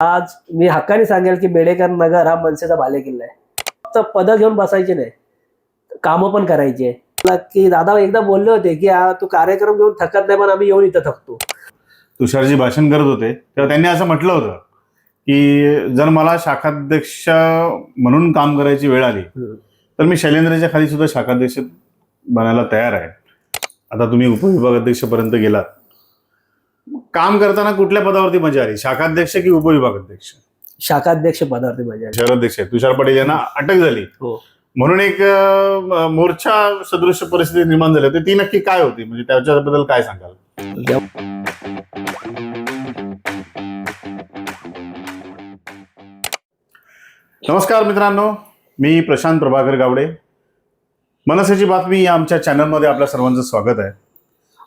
आज मी हक्काने सांगेल की बेडेकर नगर हा मनसेचा बालेकिल्ला आहे. फक्त पदं घेऊन बसायचे नाही कामं पण करायचे की दादा एकदा बोलले होते की तू कार्यक्रम घेऊन थकत नाही पण आम्ही येऊन इथं थकतो. तुषारजी भाषण करत होते. तेव्हा त्यांनी असं म्हटलं होतं की जर मला शाखाध्यक्ष म्हणून काम करायची वेळ आली तर मी शैलेंद्रच्या खाली सुद्धा शाखाध्यक्ष बनायला तयार आहे. आता तुम्ही उपविभागाध्यक्षपर्यंत गेलात काम करताना कुठल्या पदावरती मजा आली? शाखाध्यक्ष की उपविभागाध्यक्ष? शाखाध्यक्ष पदार्थी माझ्या शहराध्यक्ष तुषार पाटील यांना अटक झाली. हो. म्हणून एक अं, मोर्चा सदृश्य परिस्थिती निर्माण झाली. होती ती नक्की काय होती? म्हणजे त्याच्याबद्दल काय सांगाल? नमस्कार मित्रांनो. मी प्रशांत प्रभाकर गावडे. मनसेची बातमी या आमच्या चॅनलमध्ये आपल्या सर्वांचं स्वागत आहे.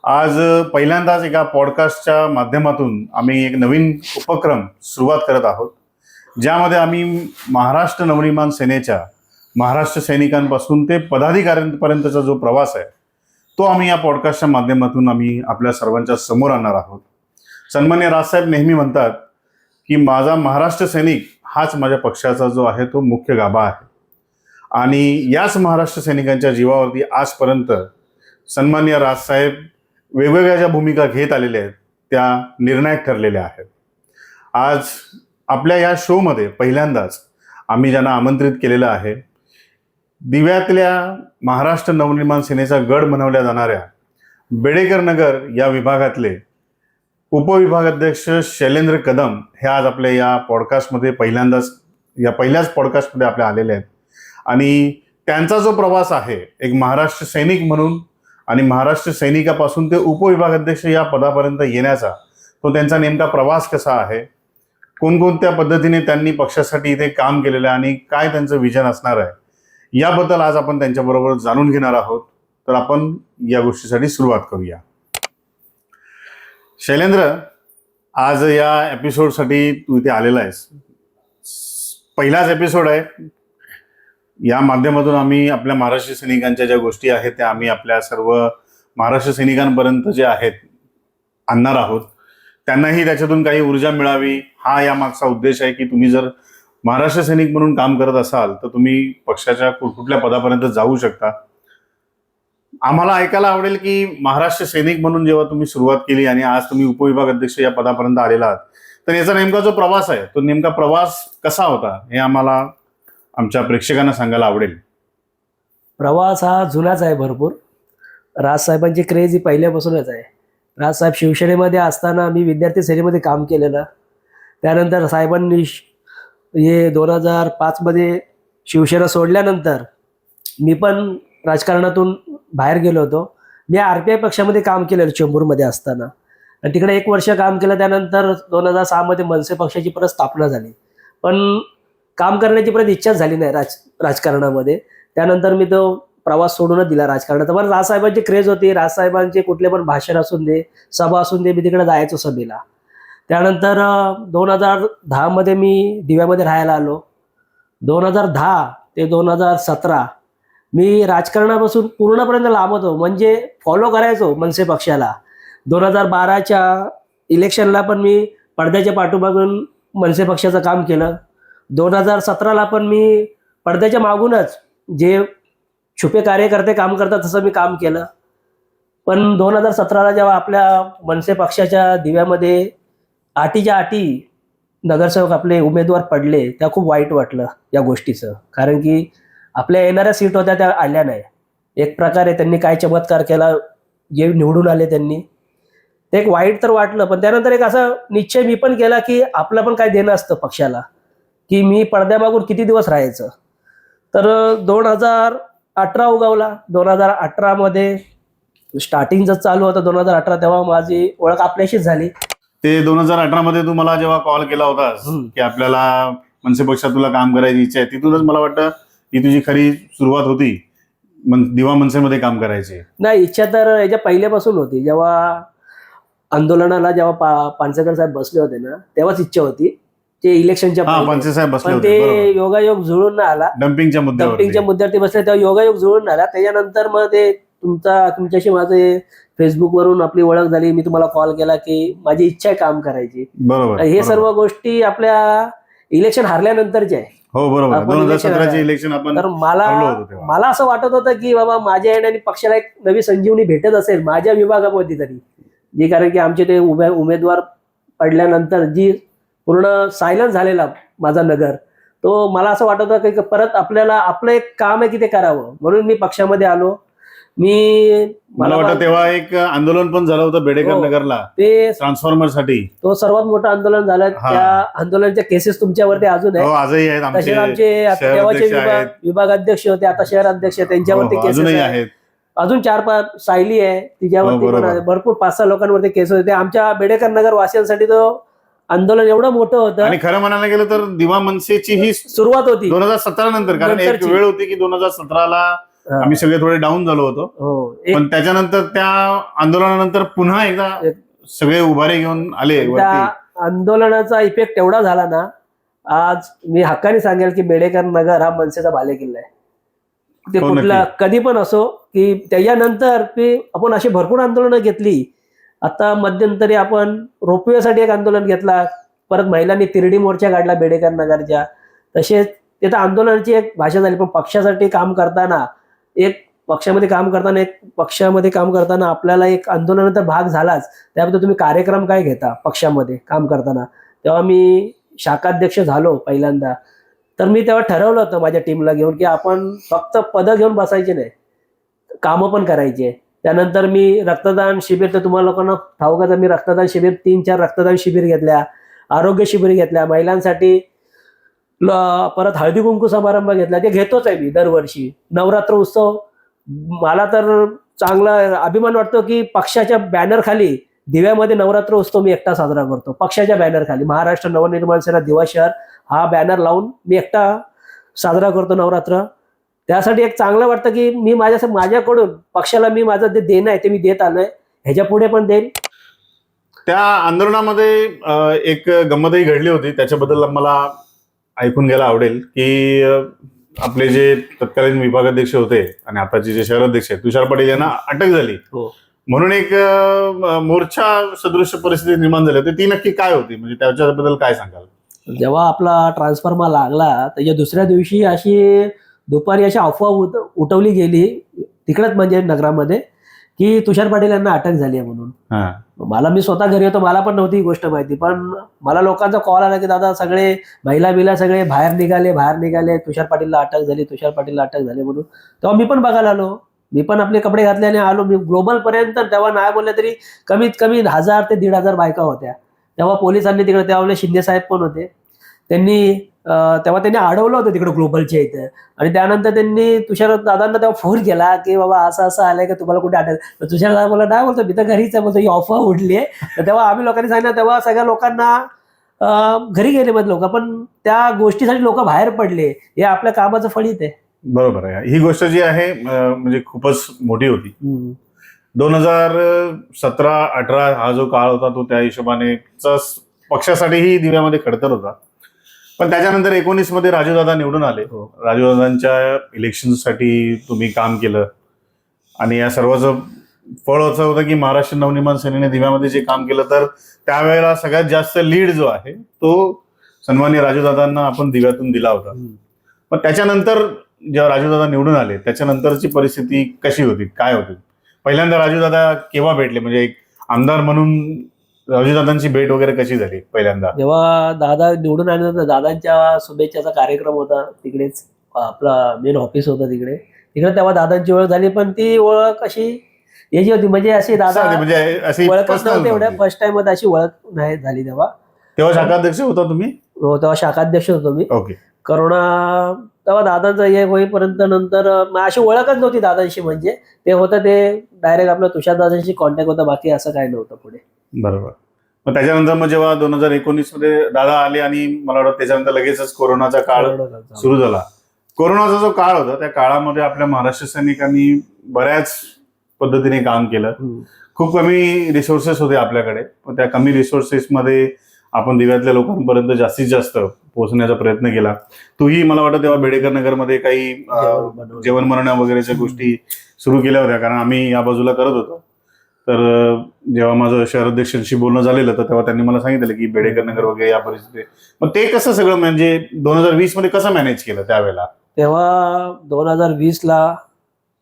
आज पहिल्यांदाच एका पॉडकास्टच्या माध्यमातून आम्ही एक नवीन उपक्रम सुरुवात करत आहोत ज्यामध्ये आम्ही महाराष्ट्र नवनिर्माण सेनेच्या महाराष्ट्र सैनिकांपासून ते पदाधिकाऱ्यांपर्यंतचा जो प्रवास आहे तो आम्ही या पॉडकास्टच्या माध्यमातून आम्ही आपल्या सर्वांच्या समोर आणणार आहोत. सन्मान्य राजसाहेब नेहमी म्हणतात की माझा महाराष्ट्र सैनिक हाच माझ्या पक्षाचा जो आहे तो मुख्य गाभा आहे. आणि याच महाराष्ट्र सैनिकांच्या जीवावरती आजपर्यंत सन्मान्य राजसाहेब वेगवेगळ्या ज्या भूमिका घेत आलेल्या आहेत त्या निर्णायक ठरलेल्या आहेत. आज आपल्या या शोमध्ये पहिल्यांदाच आम्ही ज्यांना आमंत्रित केलेलं आहे दिव्यातल्या महाराष्ट्र नवनिर्माण सेनेचा गड म्हणवल्या जाणाऱ्या बेडेकर नगर या विभागातले उपविभागाध्यक्ष शैलेंद्र कदम हे आज आपल्या या पॉडकास्टमध्ये पहिल्यांदाच या पहिल्याच पॉडकास्टमध्ये आपल्या आलेले आहेत. आणि त्यांचा जो प्रवास आहे एक महाराष्ट्र सैनिक म्हणून आणि महाराष्ट्र सैनिकापासून ते उपविभागाध्यक्ष या पदापर्यंत येण्याचा तो त्यांचा नेमका प्रवास कसा आहे? कोणकोणत्या पद्धतीने त्यांनी पक्षासाठी इथे काम केलेलं आहे आणि काय त्यांचं विजन असणार आहे? याबद्दल आज आपण त्यांच्याबरोबर जाणून घेणार आहोत. तर आपण या गोष्टीसाठी सुरुवात करूया. शैलेंद्र आज या एपिसोडसाठी तू इथे आलेला आहेस. पहिलाच एपिसोड आहे. या माध्यमातून आम्ही आपल्या महाराष्ट्र सैनिकांच्या ज्या गोष्टी आहेत त्या आम्ही आपल्या सर्व महाराष्ट्र सैनिकांपर्यंत जे आहेत आणणार आहोत. त्यांनाही त्याच्यातून काही ऊर्जा मिळावी हा या मागचा उद्देश आहे की तुम्ही जर महाराष्ट्र सैनिक म्हणून काम करत असाल तर तुम्ही पक्षाच्या कु- कुठल्या पदापर्यंत जाऊ शकता. आम्हाला ऐकायला आवडेल की महाराष्ट्र सैनिक म्हणून जेव्हा तुम्ही सुरुवात केली आणि आज तुम्ही उपविभाग अध्यक्ष या पदापर्यंत आलेला आहात तर याचा नेमका जो प्रवास आहे तो नेमका प्रवास कसा होता हे आम्हाला आमच्या प्रेक्षकांना सांगायला आवडेल. प्रवास हा जुनाच आहे भरपूर. राजसाहेबांची क्रेज ही पहिल्यापासूनच आहे. राजसाहेब शिवसेनेमध्ये असताना मी विद्यार्थी सेनेमध्ये काम केलेलं. त्यानंतर साहेबांनी श- हे दोन हजार पाचमध्ये शिवसेना सोडल्यानंतर मी पण राजकारणातून बाहेर गेलो होतो. मी आर पी आय पक्षामध्ये काम केलेलं चेंबूरमध्ये असताना. आणि तिकडे एक वर्ष काम केलं त्यानंतर दोन हजार सहामध्ये मनसे पक्षाची परत स्थापना झाली. पण काम करण्याची परत इच्छाच झाली नाही राज राजकारणामध्ये. त्यानंतर मी तो प्रवास सोडूनच दिला राजकारणाचा. पण राजसाहेबांची क्रेज होती. राजसाहेबांचे कुठले पण भाषण असून दे सभा असून दे मी तिकडे जायचो सभेला. त्यानंतर दोन हजार दहामध्ये मी दिव्यामध्ये राहायला आलो. दोन हजार दहा ते दोन हजार सतरा मी राजकारणापासून पूर्णपर्यंत लांब होतो. म्हणजे फॉलो करायचो मनसे पक्षाला. दोन हजार बाराच्या इलेक्शनला पण मी पडद्याच्या पाठोपाठून मनसे पक्षाचं काम केलं. दोन हजार सतराला पण मी पडद्याच्या मागूनच जे छुपे कार्यकर्ते काम करतात तसं मी काम केलं. पण दोन हजार सतराला जेव्हा आपल्या मनसे पक्षाच्या दिव्यामध्ये आटीच्या आटी नगरसेवक आपले उमेदवार पडले त्या खूप वाईट वाटलं या गोष्टीचं. कारण की आपल्या येणाऱ्या सीट होत्या त्या आल्या नाही. एक प्रकारे त्यांनी काय चमत्कार केला जे निवडून आले त्यांनी ते एक वाईट तर वाटलं. पण त्यानंतर एक असा निश्चय मी पण केला की आपलं पण काय देणं असतं पक्षाला. की मी पडद्यामागून किती दिवस राहायचं? तर दोन हजार अठरा उगवला. दोन हजार अठरामध्ये स्टार्टिंगच चालू होतं दोन हजार अठरा तेव्हा माझी ओळख आपल्याशीच झाली. ते दोन हजार अठरा मध्ये तू मला जेव्हा कॉल केला होतास. की आपल्याला मनसे पक्षात तुला काम करायची इच्छा आहे तिथूनच मला वाटतं ही तुझी खरी सुरुवात होती मन दिवा मनसेमध्ये काम करायची. नाही इच्छा तर याच्या पहिल्यापासून होती. जेव्हा आंदोलनाला जेव्हा पा पानसेकर साहेब बसले होते ना तेव्हाच इच्छा होती. ते इलेक्शनच्या साहेब पण ते योगायोग जुळून आला. डम्पिंगच्या मुद्द्यावर डम्पिंगच्या मुद्द्यावरती बसले तेव्हा योगायोग जुळून आला. त्याच्यानंतर मग ते तुमचा तुमच्याशी माझे फेसबुकवरून आपली ओळख झाली. मी तुम्हाला कॉल केला की माझी इच्छा आहे काम करायची. बरोबर हे. सर्व गोष्टी आपल्या इलेक्शन हारल्यानंतरच्या आहे हो बरोबर. इलेक्शन आपण तर मला. मला असं वाटत होतं की बाबा माझ्या येण्याने पक्षाला एक नवी संजीवनी भेटत असेल माझ्या विभागामध्ये तरी. जी कारण की आमचे ते उमेदवार पडल्यानंतर जी पूर्ण सायलन्स झालेला माझा नगर. तो मला असं वाटत होतं की परत आपल्याला आपलं एक काम आहे की ते करावं. म्हणून मी पक्षामध्ये आलो. मी मला वाटतं तेव्हा एक आंदोलन पण झालं होतं बेडेकर हो. नगरला. ते ट्रान्सफॉर्मरसाठी. तो सर्वात मोठं आंदोलन झालं. हा. त्या आंदोलनच्या केसेस तुमच्यावरती अजून हो आहे आहेत. तसेच आमचे तेव्हाचे विभाग आहेत. विभाग अध्यक्ष होते आता शहर अध्यक्ष त्यांच्यावरती हो, हो, केसेस आहे आहेत. अजून चार पाच सायली आहे. हो, तिच्यावरती. भरपूर पाच सहा लोकांवरती केस होते. आमच्या बेडेकर नगर वासियांसाठी तो आंदोलन एवढं मोठं होतं आणि खरं म्हणायला गेलं तर दिवा मनसेची ही सुरुवात होती दोन हजार सतरा नंतर कारण एक. वेळ होती की दोन हजार सतराला. आम्ही सगळे थोडे डाऊन झालो होतो हो पण त्याच्यानंतर त्या आंदोलनानंतर पुन्हा एकदा एक- सगळे उभारे घेऊन आले त्या आंदोलनाचा इफेक्ट एवढा झाला ना आज मी हक्काने सांगेल की बेडेकर नगर हा मनसेचा बालेकिल्ला आहे ते हो, कुठला. कधी पण असो की त्याच्यानंतर की आपण अशी भरपूर आंदोलनं घेतली आता मध्यंतरी आपण रोपवेसाठी एक आंदोलन घेतला. परत महिलांनी तिरडी मोर्चा काढला बेडेकर नगरच्या. तसेच तिथं आंदोलनाची एक भाषा झाली. पण पक्षासाठी काम करताना एक पक्षामध्ये काम करताना एक पक्षामध्ये काम करताना आपल्याला एक आंदोलनाचा भाग झालाच. त्याबद्दल तुम्ही कार्यक्रम काय घेता पक्षामध्ये काम करताना? तेव्हा मी शाखाध्यक्ष झालो पहिल्यांदा. तर मी तेव्हा ठरवलं होतं माझ्या टीमला घेऊन की आपण फक्त पदं घेऊन बसायचे नाही. कामं पण करायचे त्यानंतर मी रक्तदान शिबिर तर तुम्हाला लोकांना ठाऊकच आहे, मी रक्तदान शिबिर तीन चार रक्तदान शिबिर घेतल्या आरोग्य शिबिर घेतल्या महिलांसाठी परत हळदी कुंकू समारंभ घेतला ते घेतोच आहे मी दरवर्षी. नवरात्र उत्सव मला तर चांगला अभिमान वाटतो की पक्षाच्या बॅनर खाली दिव्यामध्ये नवरात्र उत्सव मी एकटा साजरा करतो. पक्षाच्या बॅनर खाली महाराष्ट्र नवनिर्माण सेना दिवा शहर हा बॅनर लावून मी एकटा साजरा करतो नवरात्र. त्यासाठी एक चांगलं वाटतं की मी माझ्या माझ्याकडून पक्षाला मी माझं जे देणं आहे ते मी देत आलोय. ह्याच्या पुढे पण देईन. त्या आंदोलनामध्ये एक गंमतही घडली होती. त्याच्याबद्दल मला ऐकून घ्यायला आवडेल की आपले जे तत्कालीन विभागाध्यक्ष होते आणि आताचे जे शहर अध्यक्ष आहेत तुषार पाटील यांना अटक झाली. हो. म्हणून एक मोर्चा सदृश्य परिस्थिती निर्माण झाली होती. ती नक्की काय होती? म्हणजे त्याच्याबद्दल काय सांगाल? जेव्हा आपला ट्रान्सफॉर्मर लागला त्याच्या दुसऱ्या दिवशी अशी दुपारी अशी अफवा उत- उठवली गेली तिकडच म्हणजे नगरामध्ये की तुषार पाटील यांना अटक झाली आहे म्हणून. मला मी स्वतः घरी होतो मला पण नव्हती ही गोष्ट माहिती पण मला लोकांचा कॉल आला की दादा सगळे महिला बिला सगळे बाहेर निघाले बाहेर निघाले तुषार पाटीलला अटक झाली तुषार पाटीलला अटक झाली म्हणून. तेव्हा मी पण बघायला आलो. मी पण आपले कपडे घातले आणि आलो. मी ग्लोबल पर्यंत तेव्हा नाही बोलले तरी कमीत कमी हजार ते दीड हजार बायका होत्या. तेव्हा पोलिसांनी तिकडे तेव्हा शिंदे साहेब पण होते. त्यांनी तेव्हा त्यांनी अडवलं होतं तिकडे ग्लोबलच्या इथं. आणि त्यानंतर त्यांनी तुषार दादांना तेव्हा फोन केला की बाबा असं असं आलंय का तुम्हाला कुठे अटक? तर तुषार दादा बोला नाही बोलतो मी तर घरीच आहे. बोलतो ही ऑफर उडली आहे. तर तेव्हा आम्ही लोकांनी सांगितलं तेव्हा सगळ्या लोकांना घरी गेले मध्ये लोक पण त्या गोष्टीसाठी लोक बाहेर पडले. हे आपल्या कामाचं फळीत आहे बरोबर आहे. ही गोष्ट जी आहे म्हणजे खूपच मोठी होती. दोन हजार सतरा अठरा हा जो काळ होता तो त्या हिशोबाने पक्षासाठीही दिव्यामध्ये खडतर होता. पण त्याच्यानंतर एकोणीसमध्ये राजूदादा निवडून आले. हो. राजूदादांच्या इलेक्शनसाठी तुम्ही काम केलं. आणि या सर्वाचं फळ असं होतं की महाराष्ट्र नवनिर्माण सेनेने दिव्यामध्ये जे काम केलं तर त्यावेळेला सगळ्यात जास्त लीड जो आहे तो सन्मान्य राजूदादांना आपण दिव्यातून दिला होता. पण त्याच्यानंतर जेव्हा राजूदादा निवडून आले त्याच्यानंतरची परिस्थिती कशी होती? काय होती? पहिल्यांदा राजूदादा केव्हा भेटले? म्हणजे एक आमदार म्हणून राजूदादांची भेट वगैरे कशी झाली पहिल्यांदा? जेव्हा दादा निवडून आल्यानंतर दादांच्या शुभेच्छाचा कार्यक्रम होता तिकडेच. आपला मेन ऑफिस होतं तिकडे. तिकडे तेव्हा दादांची ओळख झाली पण ती ओळख अशी याची होती. म्हणजे अशी दादा म्हणजे ओळखच नव्हते एवढ्या. फर्स्ट टाइममध्ये अशी ओळख नाही झाली तेव्हा. तेव्हा शाखाध्यक्ष होता तुम्ही? हो, तेव्हा शाखाध्यक्ष होतो मी. ओके. करोना तेव्हा दादांचा हे होईपर्यंत नंतर अशी ओळखच नव्हती दादांशी म्हणजे. ते होतं ते डायरेक्ट आपलं तुषार दादांशी कॉन्टॅक्ट होता बाकी असं काही नव्हतं पुढे. बरोबर. मग त्याच्यानंतर मग जेव्हा दोन हजार एकोणीसमध्ये दादा आले आणि मला वाटतं त्याच्यानंतर लगेचच कोरोनाचा काळ सुरू झाला. कोरोनाचा जो काळ होता त्या काळामध्ये आपल्या महाराष्ट्र सैनिकांनी बऱ्याच पद्धतीने काम केलं. खूप कमी रिसोर्सेस होते आपल्याकडे. पण त्या कमी रिसोर्सेसमध्ये आपण दिव्यातल्या लोकांपर्यंत जास्तीत जास्त पोहोचण्याचा प्रयत्न केला. तूही मला वाटतं तेव्हा बेडेकर नगरमध्ये काही जेवण बनवण्या वगैरेच्या गोष्टी सुरू केल्या होत्या. कारण आम्ही या बाजूला करत होतो. तर जेव्हा माझं शहराध्यक्षांशी बोलणं झालेलं तर तेव्हा त्यांनी मला सांगितलं की बेडेकर नगर वगैरे या परिस्थिती मग ते कसं सगळं म्हणजे दोन हजार वीसमध्ये कसं मॅनेज केलं त्यावेळेला? तेव्हा दोन हजार वीसला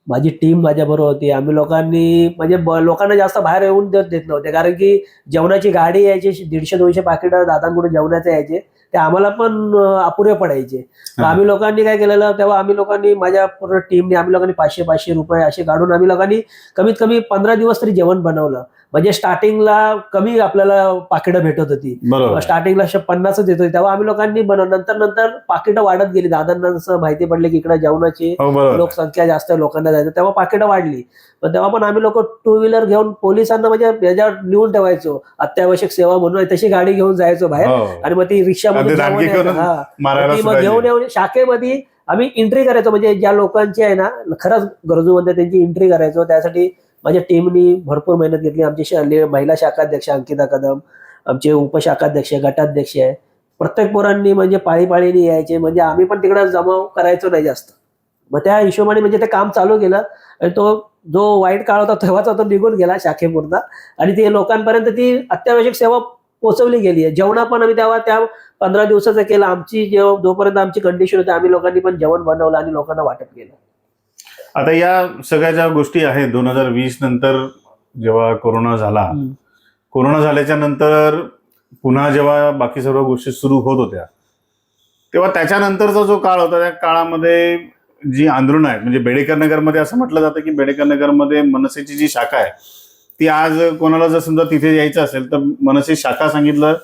माझी टीम माझ्याबरोबर होती. आम्ही लोकांनी म्हणजे ब- लोकांना जास्त बाहेर येऊन देत देत नव्हते. कारण की जेवणाची गाडी यायची दीडशे दोनशे पाकिट दादांकडून जेवणाचे यायचे. ते आम्हाला पण अपुरे पडायचे तर. आम्ही लोकांनी काय केलेलं तेव्हा आम्ही लोकांनी माझ्या पूर्ण टीमने आम्ही लोकांनी पाचशे पाचशे रुपये असे काढून आम्ही लोकांनी कमीत कमी पंधरा दिवस तरी जेवण बनवलं म्हणजे स्टार्टिंगला कमी आपल्याला पाकिटं भेटत होती. स्टार्टिंगला पन्नासच येत होते. तेव्हा आम्ही लोकांनी नंतर नंतर पाकिटं वाढत गेली. दादांना जसं माहिती पडले की इकडे जेवणाची हो लोकसंख्या जास्त लोकांना जायचं तेव्हा पाकिटं वाढली. पण तेव्हा पण आम्ही लोक टू व्हीलर घेऊन पोलिसांना म्हणजे याच्यावर लिहून ठेवायचो. अत्यावश्यक सेवा म्हणून तशी गाडी घेऊन जायचो बाहेर. हो. आणि मग ती रिक्षामध्ये मग सुद्धा घेऊन येऊन शाखेमध्ये आम्ही एंट्री करायचो. म्हणजे ज्या लोकांची आहे ना खरंच आहे, त्यांची एंट्री करायचो. त्यासाठी माझ्या टीमनी भरपूर मेहनत घेतली. आमची महिला शाखाध्यक्ष अंकिता कदम आमचे उपशाखाध्यक्ष गटाध्यक्ष आहे. प्रत्येक पोरांनी म्हणजे पाळी पाळीने यायचे. म्हणजे आम्ही पण तिकडं जमाव करायचो नाही जास्त. मग त्या हिशोबाने म्हणजे ते काम चालू केलं. आणि तो जो वाईट काळ होता तेव्हाचा तो निघून गेला शाखेपुरता. आणि ते लोकांपर्यंत ती अत्यावश्यक सेवा पोहोचवली गेली आहे. जेवणा पण आम्ही तेव्हा त्या पंधरा दिवसाचं केलं. आमची जेव्हा जोपर्यंत आमची कंडिशन होती आम्ही लोकांनी पण जेवण बनवलं आणि लोकांना वाटप केलं. आता या सगळ्या ज्या गोष्टी आहेत दोन हजार वीस नंतर जेव्हा कोरोना झाला कोरोना झाल्याच्यानंतर पुन्हा जेव्हा बाकी सर्व गोष्टी सुरू होत होत्या तेव्हा त्याच्यानंतरचा जो काळ होता त्या काळामध्ये जी आंदोलनं आहेत म्हणजे बेडेकर नगरमध्ये असं म्हटलं जातं की बेडेकर नगरमध्ये मनसेची जी शाखा आहे ती आज कोणाला जर समजा तिथे यायचं असेल तर मनसे शाखा सांगितलं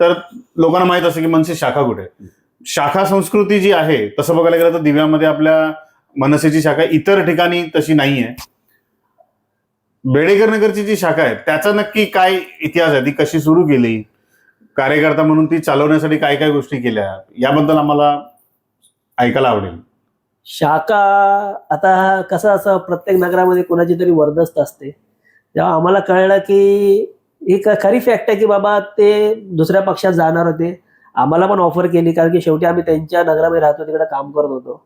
तर लोकांना माहीत असतं की मनसे शाखा कुठे. शाखा संस्कृती जी आहे तसं बघायला गेलं तर दिव्यामध्ये आपल्या मनसेची शाखा इतर ठिकाणी तशी नाही आहे बेडेकर नगरची जी शाखा आहे त्याचा नक्की काय इतिहास आहे? ती कशी सुरू केली? कार्यकर्ता म्हणून ती चालवण्यासाठी काय काय गोष्टी केल्या? याबद्दल आम्हाला ऐकायला आवडेल. शाखा आता कसं असं प्रत्येक नगरामध्ये कोणाची तरी वर्दस्त असते. तेव्हा आम्हाला कळलं की ही खरी फॅक्ट आहे की बाबा ते दुसऱ्या पक्षात जाणार होते. आम्हाला पण ऑफर केली कारण की शेवटी आम्ही त्यांच्या नगरामध्ये राहतो तिकडे काम करत होतो.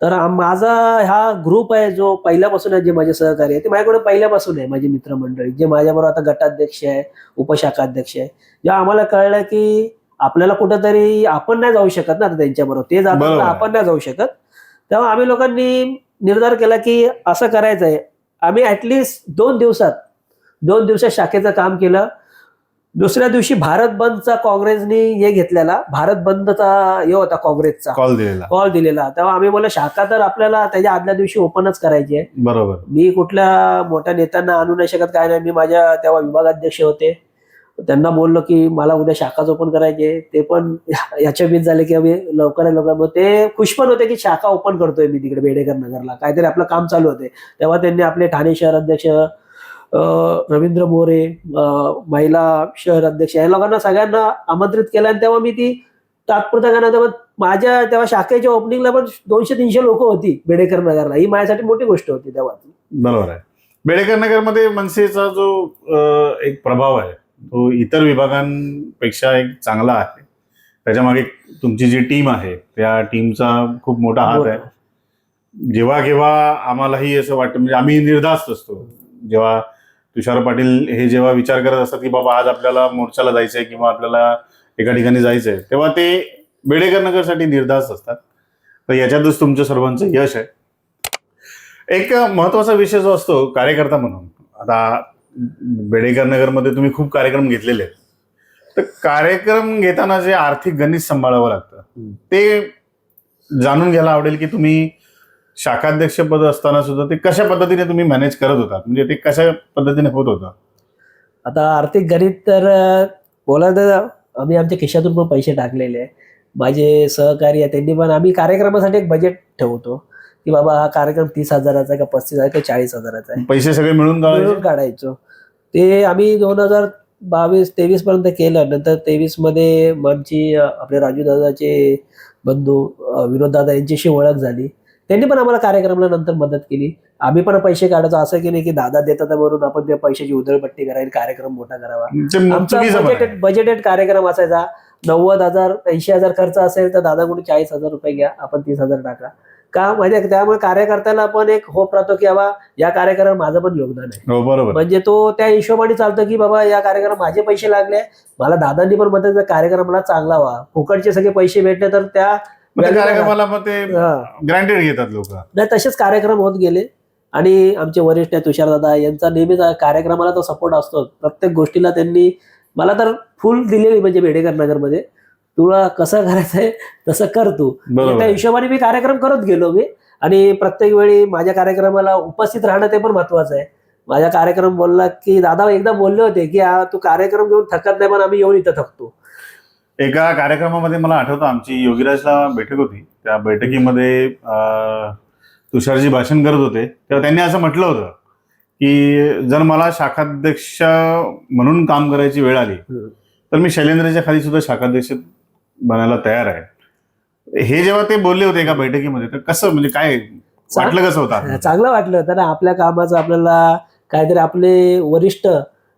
तर माझा हा ग्रुप आहे जो पहिल्यापासून आहे जे माझे सहकारी आहे ते माझ्याकडे पहिल्यापासून आहे माझी मित्रमंडळी जे माझ्याबरोबर आता गटाध्यक्ष आहे उपशाखाध्यक्ष आहे. जेव्हा आम्हाला कळलं की आपल्याला कुठंतरी आपण नाही जाऊ शकत ना आता त्यांच्याबरोबर ते जातात. आपण नाही जाऊ शकत. तेव्हा आम्ही लोकांनी निर्धार केला की असं करायचं आहे आम्ही ऍटलिस्ट दोन दिवसात दोन दिवसात शाखेचं काम केलं. दुसऱ्या दिवशी भारत बंदचा काँग्रेसनी हे घेतलेला भारत बंदचा हे होता काँग्रेसचा. कॉल दिलेला. कॉल दिलेला. तेव्हा आम्ही बोललो शाखा तर आपल्याला त्याच्या आदल्या दिवशी ओपनच करायची आहे. बरोबर. मी कुठल्या मोठ्या नेत्यांना आणू नाही शकत काय नाही. मी माझ्या तेव्हा विभागाध्यक्ष होते. त्यांना बोललो की मला उद्या शाखाच ओपन करायचे ते पण याच्या बीत झाले की आम्ही लवकर लवकर. मग ते खुश पण होते की शाखा ओपन करतोय मी तिकडे बेडेकर नगरला. काहीतरी आपलं काम चालू होते. तेव्हा त्यांनी आपले ठाणे शहर अध्यक्ष रवींद्र मोरे महिला शहर अध्यक्ष या लोकांना सगळ्यांना आमंत्रित केलं आणि तेव्हा मी ती तात्पुरत्या गाणं तेव्हा माझ्या तेव्हा शाखेच्या ओपनिंगला पण दोनशे तीनशे लोक होती बेडेकर नगरला. ही माझ्यासाठी मोठी गोष्ट होती तेव्हा. बरोबर आहे. बेडेकर नगरमध्ये मनसेचा जो एक प्रभाव आहे तो इतर विभागांपेक्षा एक चांगला आहे. त्याच्यामागे तुमची जी टीम आहे त्या टीमचा खूप मोठा हात आहे. जेव्हा केव्हा आम्हालाही असं वाटतं म्हणजे आम्ही निर्धास्त असतो. जेव्हा तुषार पाटील हे जेव्हा विचार करत असतात की बाबा आज आपल्याला मोर्चाला जायचंय किंवा आपल्याला एका ठिकाणी जायचंय तेव्हा ते बेडेकर नगरसाठी निर्धास्त असतात. तर याच्यातच तुमचं सर्वांचं यश आहे. एक महत्त्वाचा विषय जो असतो कार्यकर्ता म्हणून. आता बेडेकर नगरमध्ये तुम्ही खूप कार्यक्रम घेतलेले आहेत. तर कार्यक्रम घेताना जे आर्थिक गणित सांभाळावं लागतं. ते जाणून घ्यायला आवडेल की तुम्ही शाखाध्यक्ष पद असताना सुद्धा ते कशा पद्धतीने तुम्ही मॅनेज करत होतात? म्हणजे ते कशा पद्धतीने होत होतं? आता आर्थिक गणित तर बोलायला तर आम्ही आमच्या खिशातून पण पैसे टाकलेले आहे माझे सहकारी आहे त्यांनी पण आम्ही कार्यक्रमासाठी एक बजेट ठेवतो. की बाबा हा कार्यक्रम तीस हजाराचा का पस्तीस हजार का चाळीस हजाराचा आहे? पैसे सगळे मिळून? मिळून काढायचो? ते आम्ही दोन हजार बावीस तेवीस पर्यंत केलं. नंतर तेवीसमध्ये आमची आपले राजू दादाचे बंधू विनोद दादा यांच्याशी ओळख झाली. त्यांनी पण आम्हाला कार्यक्रमाला नंतर मदत केली. आम्ही पण पैसे काढायचो. असं की नाही की दादा देतात म्हणून आपण त्या पैशाची उधळपट्टी करायला कार्यक्रम मोठा करावा. आमचा. बजेटेड बजेटेड कार्यक्रम असायचा. नव्वद हजार ऐंशी हजार खर्च असेल तर दादाकडून चाळीस हजार रुपये घ्या. आपण तीस हजार टाका. का? म्हणजे त्यामुळे कार्यकर्त्याला पण एक होप राहतो की बाबा या कार्यक्रमात माझं पण योगदान आहे. हो बरोबर. म्हणजे तो त्या हिशोबाने चालतो की बाबा या कार्यक्रमात माझे पैसे लागले. मला दादांनी पण मदत कार्यक्रमाला चांगला व्हा. फुकटचे सगळे पैसे भेटले तर त्या मग त्या कार्यक्रमाला मग ते हा. ग्रँटेड घेतात लोक. नाही तसेच कार्यक्रम होत गेले. आणि आमचे वरिष्ठ तुषार दादा यांचा नेहमीच कार्यक्रमाला तो सपोर्ट असतो प्रत्येक गोष्टीला त्यांनी मला तर फुल दिलेली म्हणजे बेडेकर नगरमध्ये. तुला कसं करायचं आहे तसं कर तू. बरोबर. त्या हिशोबाने मी कार्यक्रम करत गेलो मी. आणि प्रत्येक वेळी माझ्या कार्यक्रमाला उपस्थित राहणं ते पण महत्वाचं आहे. माझ्या कार्यक्रम बोलला की दादा एकदा बोलले होते की "आ, तू कार्यक्रम घेऊन थकत नाही पण आम्ही येऊन इथं थकतो. एका कार्यक्रमामध्ये मला आठवतं आमची योगीराजला बैठक होती. त्या बैठकीमध्ये तुषारजी भाषण करत होते. तेव्हा त्यांनी असं म्हटलं होतं की जर मला शाखाध्यक्ष म्हणून काम करायची वेळ आली तर मी शैलेंद्रच्या खाली सुद्धा शाखाध्यक्ष बनायला तयार आहे. हे जेव्हा ते बोलले होते एका बैठकीमध्ये तर कसं म्हणजे काय वाटलं कसं होतं चांगलं वाटलं. होतं ना आपल्या कामाचं आपल्याला काहीतरी आपले वरिष्ठ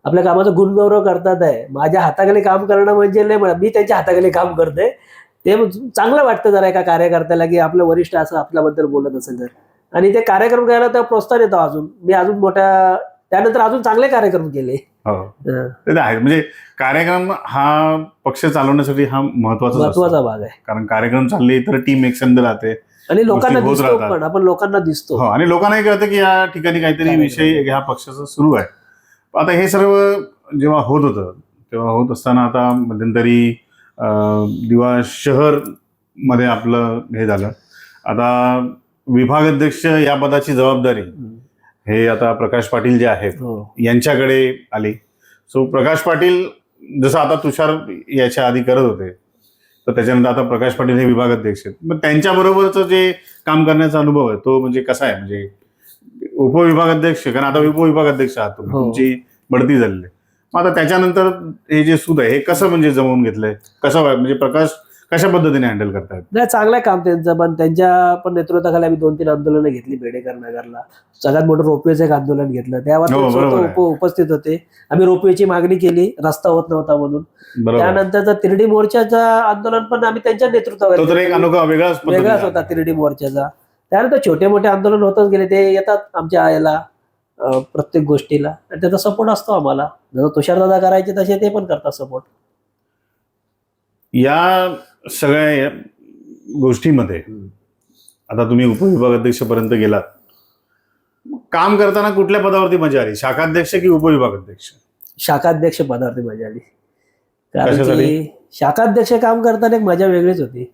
आपल्या कामाचा गुणगौरव करतात आहे. माझ्या हाताखाली काम करणं म्हणजे लय मला- मी त्यांच्या हाताखाली काम करते ते चांगलं वाटतं जरा एका कार्यकर्त्याला की आपलं वरिष्ठ असं आपल्याबद्दल बोलत असेल तर. आणि ते कार्यक्रम करायला तर प्रोत्साहन येतो अजून. मी अजून मोठ्या त्यानंतर अजून चांगले कार्यक्रम केले. हो. आहे. म्हणजे कार्यक्रम हा पक्ष चालवण्यासाठी हा महत्त्वाचा महत्त्वाचा भाग आहे. कारण कार्यक्रम चालले तर टीम एकसंध राहते. आणि लोकांना दिसतो. पण आपण लोकांना दिसतो. हो. आणि लोकांनाही कळतं की या ठिकाणी काहीतरी. विषय ह्या पक्षाचा सुरू आहे. आता हे सर्व जेव्हा होत होतं तेव्हा होत असताना आता मध्यंतरी दिवा शहरमध्ये आपलं हे झालं. आता विभागाध्यक्ष या पदाची जबाबदारी हे आता प्रकाश पाटील जे आहेत हो. यांच्याकडे आली. सो प्रकाश पाटील जसं आता तुषार याच्या आधी करत होते तर त्याच्यानंतर आता प्रकाश पाटील हे विभाग अध्यक्ष आहेत. मग त्यांच्याबरोबरचं जे काम करण्याचा अनुभव आहे तो म्हणजे कसा आहे? म्हणजे उपविभागाध्यक्ष कारण आता उपविभागाध्यक्ष आहात तुम्ही. हो. तुमची बढती झालेली आहे. मग आता त्याच्यानंतर हे जे सूद आहे हे कसं म्हणजे जमवून घेतलंय? कसं व्हाय- म्हणजे प्रकाश कशा पद्धतीने हँडल करतायत नाही चांगलं आहे काम त्यांचं पण त्यांच्या पण नेतृत्वाखाली आम्ही दोन तीन आंदोलनं घेतली बेडेकर नगरला. सगळ्यात मोठं रोपवेचं एक आंदोलन घेतलं. त्यावर हो, ते स्वतः बरोबर आहे. उप- उपस्थित होते. आम्ही रोपवेची मागणी केली रस्ता होत नव्हता म्हणून. बरोबर. त्यानंतरचा तिरडी मोर्चाचं आंदोलन पण आम्ही त्यांच्या तो तर एक नेतृत्वाखाली अनोखा वेगळाच पद्धतीने होता. तिरडी मोर्चाचा. त्यानंतर छोटे मोठे आंदोलन होतच गेले. ते येतात आमच्या याला अं, प्रत्येक गोष्टीला. आणि त्याचा सपोर्ट असतो आम्हाला. जसं तुषारदादा करायचे तसे ते पण करतात सपोर्ट या सगळ्या गोष्टीमध्ये आता तुम्ही उपविभागाध्यक्षपर्यंत गेलात. काम करताना कुठल्या पदावरती मजा आली? शाखाध्यक्ष की उपविभागाध्यक्ष? शाखाध्यक्ष पदार्थी मजा आली. कारण? की शाखाध्यक्ष काम करताना एक मजा वेगळीच होती.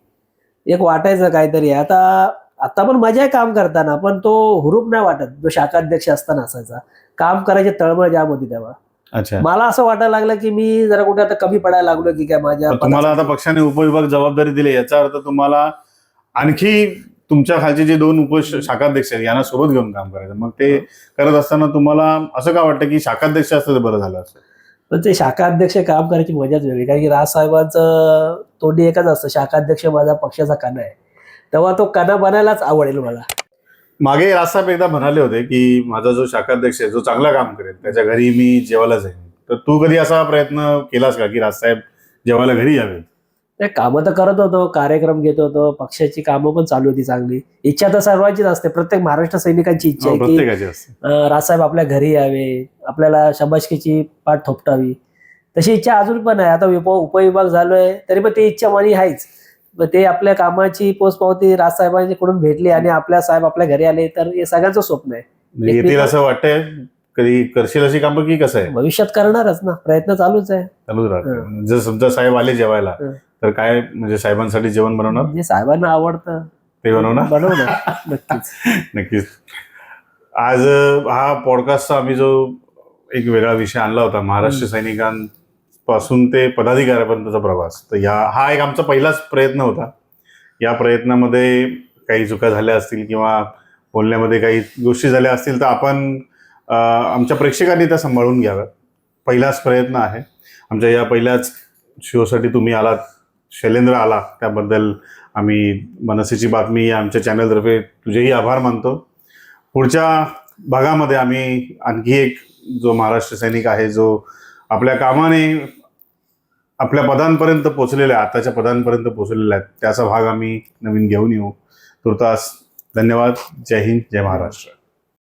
एक वाटायचं काहीतरी. आता आता पण मजा आहे काम करताना पण तो हुरूप नाही वाटत. जो शाखाध्यक्ष असताना असायचा. काम करायची तळमळ जाम होती तेव्हा. अच्छा. मला असं वाटायला लागलं की मी जरा कुठे आता कमी पडायला लागलो की काय माझ्या तुम्हाला आता पक्षाने उपविभाग जबाबदारी दिली याचा अर्थ तुम्हाला आणखी तुमच्या खालचे जे दोन उप शाखाध्यक्ष आहेत यांना सोबत घेऊन काम करायचं. मग ते करत असताना तुम्हाला असं का वाटतं की शाखाध्यक्ष असतं तर बरं झालं असतं? पण ते शाखाध्यक्ष काम करायची मजाच वेगळी कारण की राजसाहेबांचं तोंडी एकच असतं. शाखाध्यक्ष माझा पक्षाचा कणा आहे. तेव्हा तो कणा बनायलाच आवडेल मला. मागे राजसाहेब एकदा म्हणाले होते की माझा जो शाखाध्यक्ष आहे जो चांगला काम करेल त्याच्या घरी मी जेवायला जाईन. तर तू कधी असा प्रयत्न केलास का की राजसाहेब जेवायला घरी यावेत? नाही कामं तर करत होतो कार्यक्रम घेत होतो पक्षाची कामं पण चालू होती चांगली. इच्छा तर सर्वांचीच असते प्रत्येक महाराष्ट्र सैनिकांची इच्छा हो, आहे की प्रत्येकाची असते. राजसाहेब आपल्या घरी यावे आपल्याला शबाशकीची पाठ थोपटावी. तशी इच्छा अजून पण आहे. आता उप उपविभाग झालोय तरी पण ती इच्छा माझी आहेच ते आपल्या कामाची पोचपावती राजसाहेबांकडून भेटली आणि आपल्या साहेब आपल्या घरी आले तर हे सगळ्यांचं स्वप्न आहे. म्हणजे येतील असं वाटतंय? कधी करशील अशी कामं की कसं आहे? भविष्यात करणारच ना प्रयत्न चालूच आहे. चालूच राहते. जर समजा साहेब आले जेवायला. तर काय म्हणजे साहेबांसाठी जेवण बनवणार? जे साहेबांना आवडतं. ते बनवणार? बनवणार नक्कीच. नक्कीच. आज हा पॉडकास्टचा आम्ही जो एक वेगळा विषय आणला होता महाराष्ट्र पासून ते पदाधिकाऱ्यापर्यंतचा प्रवास. तर या हा एक आमचा पहिलाच प्रयत्न होता. या प्रयत्नामध्ये काही चुका झाल्या असतील किंवा बोलण्यामध्ये काही गोष्टी झाल्या असतील तर आपण आमच्या प्रेक्षकांनी त्या सांभाळून घ्याव्यात. पहिलाच प्रयत्न आहे. आमच्या या पहिल्याच शोसाठी तुम्ही आलात शैलेंद्र आला त्याबद्दल आम्ही मनसेची बातमी या आमच्या चॅनलतर्फे तुझेही आभार मानतो. पुढच्या भागामध्ये आम्ही आणखी एक जो महाराष्ट्र सैनिक आहे जो आपल्या कामाने आपल्या पदांपर्यंत पोचलेल्या आहे आताच्या पदांपर्यंत पोचलेल्या आहे त्याचा भाग आम्ही नवीन घेऊन येऊ. तुर्तास धन्यवाद. जय हिंद जय महाराष्ट्र.